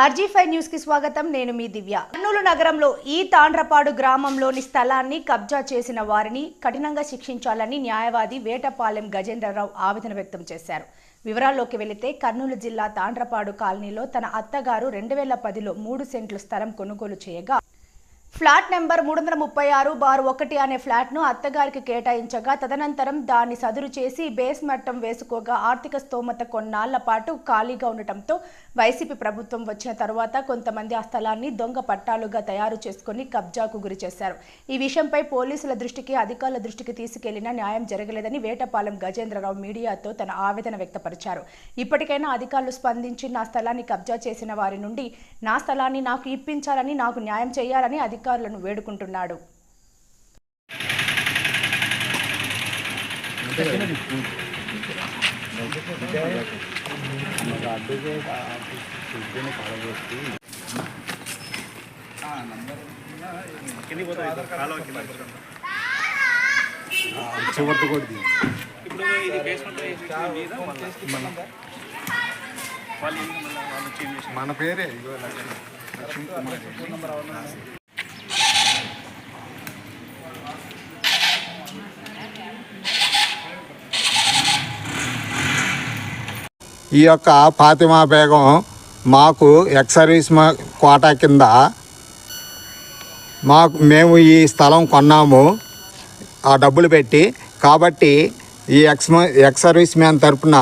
RG five న్యూస్కి స్వాగతం. నేను మీ దివ్య. కర్నూలు నగరంలో ఈ తాండ్రపాడు గ్రామంలోని స్థలాన్ని కబ్జా చేసిన వారిని కఠినంగా శిక్షించాలని న్యాయవాది వేటపాలెం గజేంద్రరావు ఆవేదన వ్యక్తం చేశారు. వివరాల్లోకి వెళితే కర్నూలు జిల్లా తాండ్రపాడు కాలనీలో తన అత్తగారు రెండు వేల పదిలో మూడు సెంట్లు స్థలం కొనుగోలు చేయగా ఫ్లాట్ నెంబర్ మూడు వందల ముప్పై ఆరు బార్ ఒకటి అనే ఫ్లాట్ను అత్తగారికి కేటాయించగా తదనంతరం దాన్ని సదురు చేసి బేస్ మట్టం వేసుకోగా ఆర్థిక స్తోమత కొన్నాళ్ళ పాటు ఖాళీగా ఉండటంతో వైసీపీ ప్రభుత్వం వచ్చిన తర్వాత కొంతమంది ఆ స్థలాన్ని దొంగ పట్టాలుగా తయారు చేసుకుని కబ్జాకు గురి చేశారు. ఈ విషయంపై పోలీసుల దృష్టికి అధికారుల దృష్టికి తీసుకెళ్ళినా న్యాయం జరగలేదని వేటపాలెం గజేంద్రరావు మీడియాతో తన ఆవేదన వ్యక్తపరిచారు. ఇప్పటికైనా అధికారులు స్పందించి నా స్థలాన్ని కబ్జా చేసిన వారి నుండి నా స్థలాన్ని నాకు ఇప్పించాలని నాకు న్యాయం చేయాలని అధికారులను వేడుకుంటున్నాడు. కూడా. ఇప్పుడు ఇది బేస్మెంట్ మన పేరే లక్ష్మీ కుమార్. ఈ యొక్క ఫాతిమా బేగం మాకు ఎక్స్ సర్వీస్ మా కోటా కింద మాకు మేము ఈ స్థలం కొన్నాము ఆ డబ్బులు పెట్టి. కాబట్టి ఈ ఎక్స్ ఎక్స్ సర్వీస్ మ్యాన్ తరపున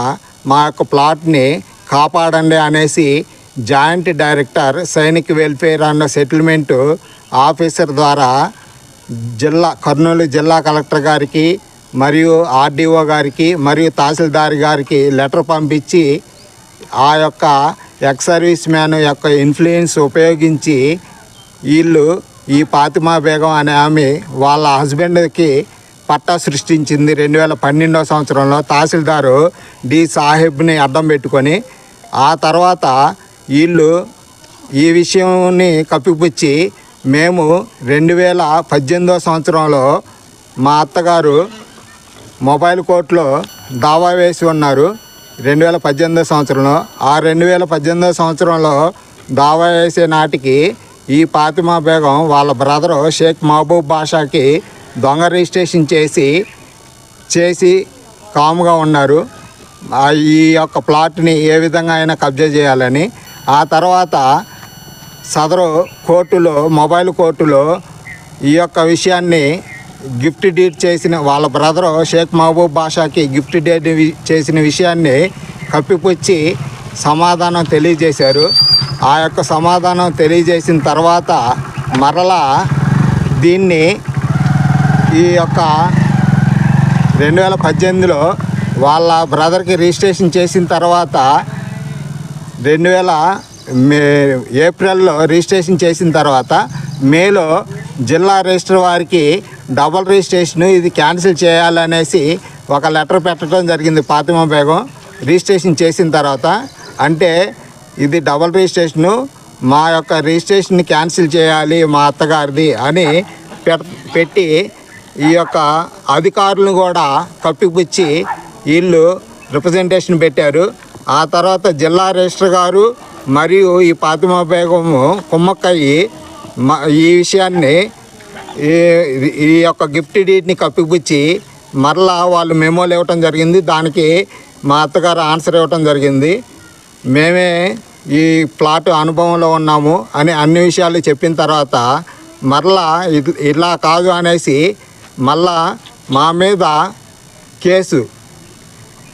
మా యొక్క ప్లాట్ని కాపాడండి అనేసి జాయింట్ డైరెక్టర్ సైనిక్ వెల్ఫేర్ అన్న సెటిల్మెంట్ ఆఫీసర్ ద్వారా జిల్లా కర్నూలు జిల్లా కలెక్టర్ గారికి మరియు ఆర్డీఓ గారికి మరియు తహసీల్దార్ గారికి లెటర్ పంపించి ఆ యొక్క ఎక్స్ సర్వీస్ మ్యాన్ యొక్క ఇన్ఫ్లుయెన్స్ ఉపయోగించి వీళ్ళు ఈ ఫాతిమా బేగం అనే ఆమె వాళ్ళ హస్బెండ్కి పట్టా సృష్టించింది రెండు వేల పన్నెండవ సంవత్సరంలో. తహసీల్దారు డి సాహెబ్ని అడ్డం పెట్టుకొని ఆ తర్వాత వీళ్ళు ఈ విషయాన్ని కప్పిపుచ్చి మేము రెండు వేల పద్దెనిమిదో సంవత్సరంలో మా అత్తగారు మొబైల్ కోర్టులో దావా వేసి ఉన్నారు. రెండు వేల పద్దెనిమిదో సంవత్సరంలో ఆ రెండు వేల పద్దెనిమిదో సంవత్సరంలో దావా వేసే నాటికి ఈ ఫాతిమా బేగం వాళ్ళ బ్రదరు షేక్ మహబూబ్ బాషాకి దొంగ రిజిస్ట్రేషన్ చేసి చేసి కాముగా ఉన్నారు. ఈ యొక్క ప్లాట్ని ఏ విధంగా అయినా కబ్జా చేయాలని. ఆ తర్వాత సదరు కోర్టులో మొబైల్ కోర్టులో ఈ యొక్క విషయాన్ని గిఫ్ట్ డీడ్ చేసిన వాళ్ళ బ్రదరు షేక్ మహబూబ్ బాషాకి గిఫ్ట్ డీడ్ చేసిన విషయాన్ని కప్పిపుచ్చి సమాధానం తెలియజేశారు. ఆ యొక్క సమాధానం తెలియజేసిన తర్వాత మరలా దీన్ని ఈ యొక్క రెండు వేల పద్దెనిమిదిలో వాళ్ళ బ్రదర్కి రిజిస్ట్రేషన్ చేసిన తర్వాత రెండు వేల మే ఏప్రిల్లో రిజిస్ట్రేషన్ చేసిన తర్వాత మేలో జిల్లా రిజిస్టర్ వారికి డబల్ రిజిస్ట్రేషన్ ఇది క్యాన్సిల్ చేయాలనేసి ఒక లెటర్ పెట్టడం జరిగింది ఫాతిమా బేగం. రిజిస్ట్రేషన్ చేసిన తర్వాత అంటే ఇది డబల్ రిజిస్ట్రేషను మా యొక్క రిజిస్ట్రేషన్ క్యాన్సిల్ చేయాలి మా అత్తగారిది అని పెట్టి ఈ యొక్క అధికారులను కూడా కప్పిపుచ్చి వీళ్ళు రిప్రజెంటేషన్ పెట్టారు. ఆ తర్వాత జిల్లా రిజిస్టర్ గారు మరియు ఈ ఫాతిమా బేగము కుమ్మక్కయ్యి ఈ విషయాన్ని ఈ ఈ యొక్క గిఫ్ట్ డీట్ని కప్పిపుచ్చి మరలా వాళ్ళు మెమోలు ఇవ్వటం జరిగింది. దానికి మా అత్తగారు ఆన్సర్ ఇవ్వటం జరిగింది. మేమే ఈ ప్లాట్ అనుభవంలో ఉన్నాము అని అన్ని విషయాలు చెప్పిన తర్వాత మరలా ఇలా కాదు అనేసి మళ్ళా మా మీద కేసు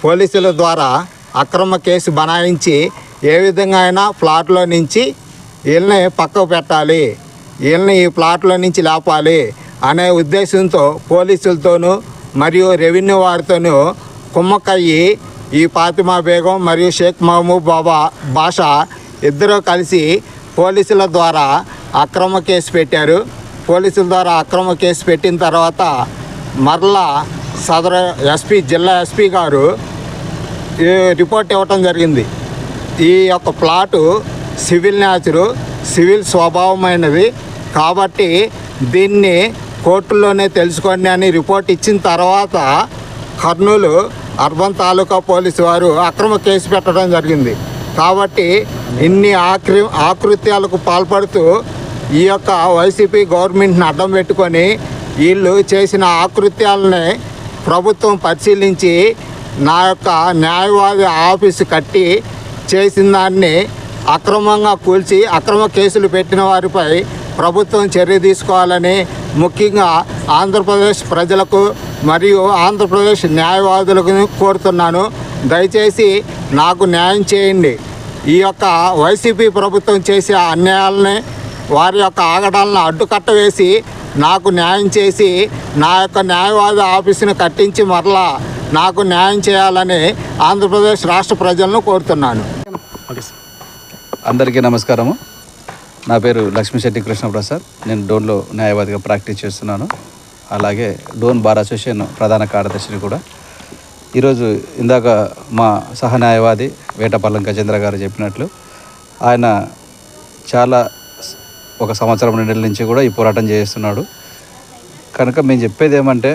పోలీసుల ద్వారా అక్రమ కేసు బనాయించి ఏ విధంగా అయినా ప్లాట్లో నుంచి వీళ్ళని పక్కకు పెట్టాలి. వీళ్ళని ఈ ప్లాట్లో నుంచి లేపాలి అనే ఉద్దేశంతో పోలీసులతోనూ మరియు రెవెన్యూ వారితోనూ కుమ్మక్కయ్యి ఈ ఫాతిమా బేగం మరియు షేక్ మహమూబ్ బాబా బాషా ఇద్దరూ కలిసి పోలీసుల ద్వారా అక్రమ కేసు పెట్టారు. పోలీసుల ద్వారా అక్రమ కేసు పెట్టిన తర్వాత మరలా సదరు ఎస్పీ జిల్లా ఎస్పీ గారు రిపోర్ట్ ఇవ్వటం జరిగింది. ఈ యొక్క ప్లాటు సివిల్ న్యాచురు సివిల్ స్వభావమైనది. కాబట్టి దీన్ని కోర్టులోనే తెలుసుకోండి అని రిపోర్ట్ ఇచ్చిన తర్వాత కర్నూలు అర్బన్ తాలూకా పోలీసు వారు అక్రమ కేసు పెట్టడం జరిగింది. కాబట్టి ఇన్ని ఆక్రి ఆకృత్యాలకు పాల్పడుతూ ఈ యొక్క వైసీపీ గవర్నమెంట్ని అడ్డం పెట్టుకొని వీళ్ళు చేసిన ఆకృత్యాలని ప్రభుత్వం పరిశీలించి నా యొక్క న్యాయవాది ఆఫీసు కట్టి చేసిన దాన్ని అక్రమంగా కూల్చి అక్రమ కేసులు పెట్టిన వారిపై ప్రభుత్వం చర్య తీసుకోవాలని ముఖ్యంగా ఆంధ్రప్రదేశ్ ప్రజలకు మరియు ఆంధ్రప్రదేశ్ న్యాయవాదులకు కోరుతున్నాను. దయచేసి నాకు న్యాయం చేయండి. ఈ యొక్క వైసీపీ ప్రభుత్వం చేసే అన్యాయాలని వారి యొక్క ఆగడాలను అడ్డుకట్ట వేసి నాకు న్యాయం చేసి నా యొక్క న్యాయవాద ఆఫీసును కట్టించి మరలా నాకు న్యాయం చేయాలని ఆంధ్రప్రదేశ్ రాష్ట్ర ప్రజలను కోరుతున్నాను. అందరికీ నమస్కారము. నా పేరు లక్ష్మీశెట్టి కృష్ణప్రసాద్. నేను డోన్లో న్యాయవాదిగా ప్రాక్టీస్ చేస్తున్నాను. అలాగే డోన్ బార్ అసోసియేషన్ ప్రధాన కార్యదర్శిని కూడా. ఈరోజు ఇందాక మా సహ న్యాయవాది వేటపల్లం గజేంద్ర గారు చెప్పినట్లు ఆయన చాలా ఒక సంవత్సరం రెండు నుంచి కూడా ఈ పోరాటం చేస్తున్నాడు. కనుక మేము చెప్పేది ఏమంటే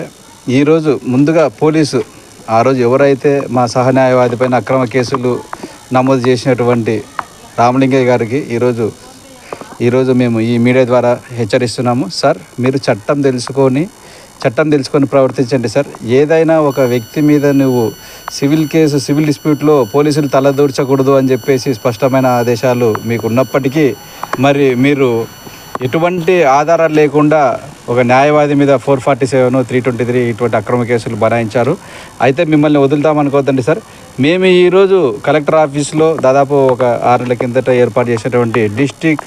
ఈరోజు ముందుగా పోలీసు ఆ రోజు ఎవరైతే మా సహన్యాయవాది పైన అక్రమ కేసులు నమోదు చేసినటువంటి రామలింగయ్య గారికి ఈరోజు ఈరోజు మేము ఈ మీడియా ద్వారా హెచ్చరిస్తున్నాము. సార్ మీరు చట్టం తెలుసుకొని చట్టం తెలుసుకొని ప్రవర్తించండి సార్. ఏదైనా ఒక వ్యక్తి మీద నువ్వు సివిల్ కేసు సివిల్ డిస్ప్యూట్లో పోలీసులు తలదూర్చకూడదు అని చెప్పేసి స్పష్టమైన ఆదేశాలు మీకు ఉన్నప్పటికీ మరి మీరు ఎటువంటి ఆధారాలు లేకుండా ఒక న్యాయవాది మీద four forty seven three twenty three ఇటువంటి అక్రమ కేసులు బనాయించారు. అయితే మిమ్మల్ని వదులుతామనుకోవద్దండి సార్. మేము ఈరోజు కలెక్టర్ ఆఫీస్లో దాదాపు ఒక ఆరు నెలల కిందట ఏర్పాటు చేసినటువంటి డిస్టిక్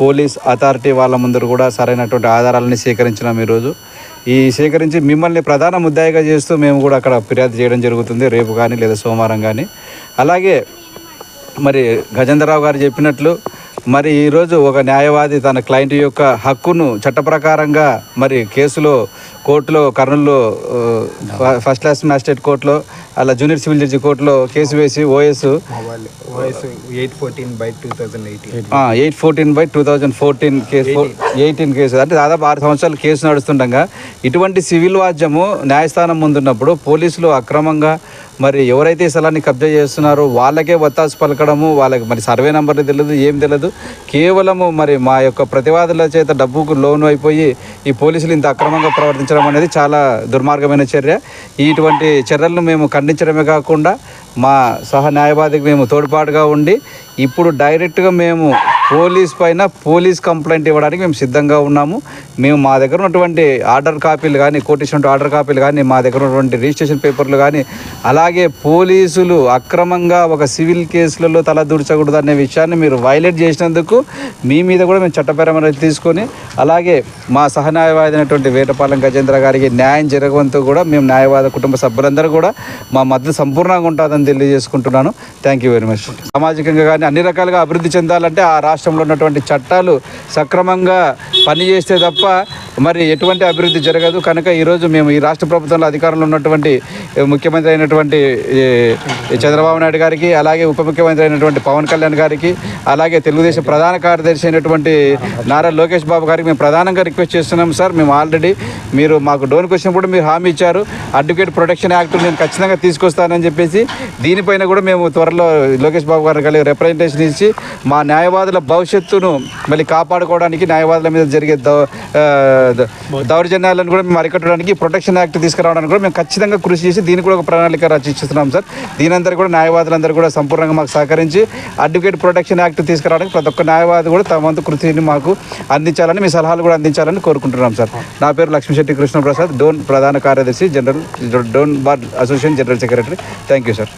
పోలీస్ అథారిటీ వాళ్ళ ముందర కూడా సరైనటువంటి ఆధారాలని సేకరించినాం ఈరోజు. ఈ సేకరించి మిమ్మల్ని ప్రధాన ముద్దాయిగా చేస్తూ మేము కూడా అక్కడ ఫిర్యాదు చేయడం జరుగుతుంది రేపు కానీ లేదా సోమవారం కానీ. అలాగే మరి గజేంద్రరావు గారు చెప్పినట్లు మరి ఈరోజు ఒక న్యాయవాది తన క్లయింట్ యొక్క హక్కును చట్టప్రకారంగా మరి కేసులో కోర్టులో కర్నూలులో ఫస్ట్ క్లాస్ మ్యాజిస్ట్రేట్ కోర్టులో అలా జూనియర్ సివిల్ జడ్జి కోర్టులో కేసు వేసి OS eight fourteen by two thousand eight fourteen by two thousand fourteen case eighteen. Case. అంటే దాదాపు ఆరు సంవత్సరాలు కేసు నడుస్తుండగా ఇటువంటి సివిల్ వాద్యము న్యాయస్థానం ముందున్నప్పుడు పోలీసులు అక్రమంగా మరి ఎవరైతే ఈ స్థలాన్ని కబ్జా చేస్తున్నారో వాళ్ళకే ఒత్తాసు పలకడము వాళ్ళకి మరి సర్వే నెంబర్లు తెలియదు ఏం తెలియదు కేవలము మరి మా యొక్క ప్రతివాదుల చేత డబ్బుకు లోన్ అయిపోయి ఈ పోలీసులు ఇంత అక్రమంగా ప్రవర్తించడం అనేది చాలా దుర్మార్గమైన చర్య. ఇటువంటి చర్యలను మేము ఖండించడమే కాకుండా మా సహ న్యాయవాదికి మేము తోడ్పాటుగా ఉండి ఇప్పుడు డైరెక్ట్గా మేము పోలీస్ పైన పోలీస్ కంప్లైంట్ ఇవ్వడానికి మేము సిద్ధంగా ఉన్నాము. మేము మా దగ్గర ఉన్నటువంటి ఆర్డర్ కాపీలు కానీ కోటేషన్ ఆర్డర్ కాపీలు కానీ మా దగ్గర ఉన్నటువంటి రిజిస్ట్రేషన్ పేపర్లు కానీ అలాగే పోలీసులు అక్రమంగా ఒక సివిల్ కేసులలో తల దూర్చకూడదు అనే విషయాన్ని మీరు వైలేట్ చేసినందుకు మీ మీద కూడా మేము చట్టపరమైన తీసుకొని అలాగే మా సహన్యాయవాది అయినటువంటి వేటపాలెం గజేంద్ర గారికి న్యాయం జరగవంతో కూడా మేము న్యాయవాద కుటుంబ సభ్యులందరూ కూడా మా మద్దతు సంపూర్ణంగా ఉంటుందని తెలియజేసుకుంటున్నాను. థ్యాంక్ యూ వెరీ మచ్ సామాజికంగా కానీ అన్ని రకాలుగా అభివృద్ధి చెందాలంటే ఆ రాష్ట్రంలో ఉన్నటువంటి చట్టాలు సక్రమంగా పనిచేస్తే తప్ప మరి ఎటువంటి అభివృద్ధి జరగదు. కనుక ఈరోజు మేము ఈ రాష్ట్ర ప్రభుత్వంలో అధికారంలో ఉన్నటువంటి ముఖ్యమంత్రి అయినటువంటి చంద్రబాబు నాయుడు గారికి అలాగే ఉప ముఖ్యమంత్రి అయినటువంటి పవన్ కళ్యాణ్ గారికి అలాగే తెలుగుదేశం ప్రధాన కార్యదర్శి అయినటువంటి నారా లోకేష్ బాబు గారికి మేము ప్రధానంగా రిక్వెస్ట్ చేస్తున్నాం సార్. మేము ఆల్రెడీ మీరు మాకు డోన్ క్వశ్చన్ కూడా మీరు హామీ ఇచ్చారు. అడ్వకేట్ ప్రొటెక్షన్ యాక్ట్ నేను ఖచ్చితంగా తీసుకొస్తానని చెప్పేసి దీనిపైన కూడా మేము త్వరలో లోకేష్ బాబు గారు కలిగి రిప్రజెంటేషన్ ఇచ్చి మా న్యాయవాదుల భవిష్యత్తును మళ్ళీ కాపాడుకోవడానికి న్యాయవాదుల మీద జరిగే దౌర్జన్యాలను కూడా మేము అరికట్టడానికి ప్రొటెక్షన్ యాక్ట్ తీసుకురావడానికి కూడా మేము ఖచ్చితంగా కృషి చేసి దీనికి కూడా ఒక ప్రణాళిక రచిస్తున్నాం సార్. దీనందరూ కూడా న్యాయవాదులందరూ కూడా సంపూర్ణంగా మాకు సహకరించి అడ్వకేట్ ప్రొటెక్షన్ యాక్ట్ తీసుకురావడానికి ప్రతి ఒక్క న్యాయవాది కూడా తమ వంతు కృషిని మాకు అందించాలని మీ సలహాలు కూడా అందించాలని కోరుకుంటున్నాం సార్. నా పేరు లక్ష్మీశెట్టి కృష్ణప్రసాద్ డోన్ ప్రధాన కార్యదర్శి general Dhone bar association general secretary. Thank you sir.